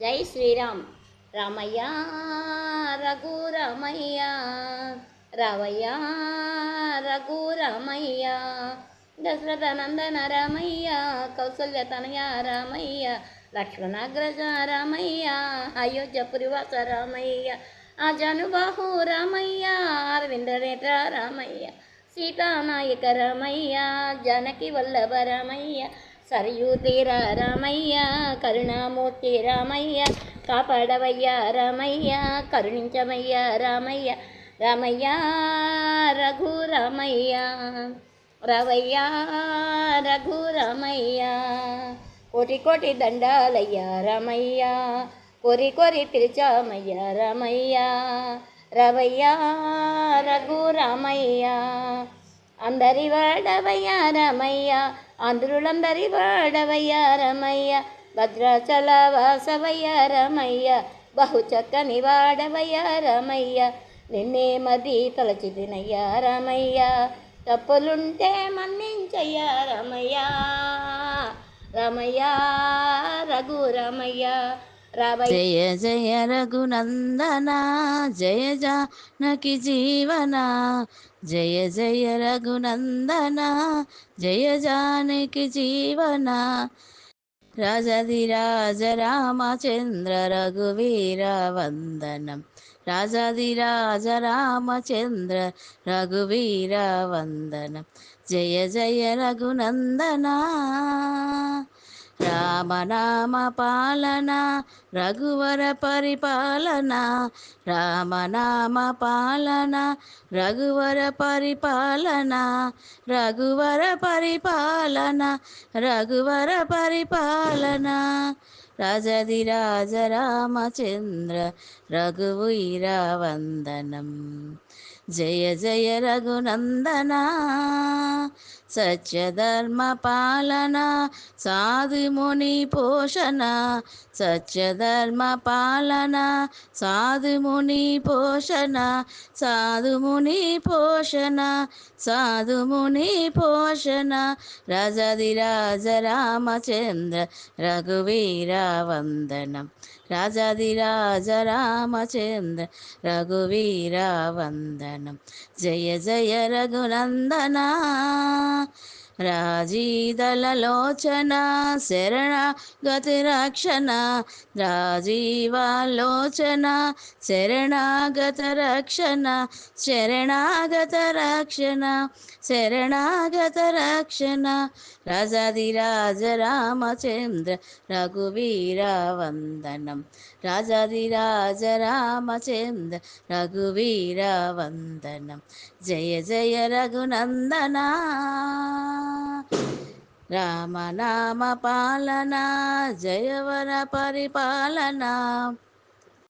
జై శ్రీరామ్. రామయ్య రఘు రవయ్య రావయ్య దశరథ నందన రామయ్య కౌసల్య తనయ రామయ్య లక్ష్మణాగ్రజ రామయ్య అయోధ్యపురి వాస రామయ్య అజనుబాహు రామయ్య అరవిందనేత్ర రామయ్య సీతానాయక రామయ్య జనకి వల్లభ రామయ్య సరయూ తీర రామయ్య కరుణామూర్తి రామయ్య కాపాడవయ్య రామయ్య కరుణించమయ్య రామయ్య రామయ్య రఘు రామయ్య రవయ్య రఘు రామయ్య. కోటి కోటి దండాలయ్య రామయ్య కోరి కోరి పిలిచామయ్య రామయ్య రవయ్య రఘు రామయ్య. అందరి వాడవయ్య రమయ్య ఆంధ్రులందరి వాడవయ్య రమయ్య భద్రాచల వాసవయ్య రమయ్య బహు చక్కని వాడవయ్యా రమయ్య నిన్నే మది తలచిదినయ్యా రమయ్య తప్పులుంటే మన్నించయ్య రమయ్య రమయ్య రఘు రమయ్య జయ జయ రఘునందన జయ జానకి జీవన జయ జయ రఘునందన జయ జానకి జీవన. రాజాదిరాజ రామచంద్ర రఘువీర వందనం. రాజాధిరాజ రామచంద్ర రఘువీర వందనం. జయ జయ రఘునందనా. రామనామ పాలన రఘువర పరిపాలన రామనామ పాలన రఘువర పరిపాలన రఘువర పరిపాలన రఘువర పరిపాలన. రాజధిరాజ రామచంద్ర రఘువీర వందనం. జయ జయ రఘునందన సత్యధర్మ పాలన సాధుముని పోషణ సత్యధర్మ పాలన సాధుముని పోషణ సాధుముని పోషణ సాధుముని పోషణ రాజాదిరాజ రామచంద్ర రఘువీర వందనం. రాజాదిరాజ రామచంద్ర రఘువీర వందనం జయ జయ రఘునందనా. రాజీదలలోచన శరణ గతి రక్షణ రాజీవాలోచన శరణాగత రక్షణ శరణాగత రక్షణ శరణాగత రక్షణ రాజాదిరాజ రామచంద్ర రఘువీర వందనం రాజాదిరాజ రామచంద్ర రఘువీర వందనం జయ జయ రఘునందనా. రామనామ పాలన జయవర పరిపాలన.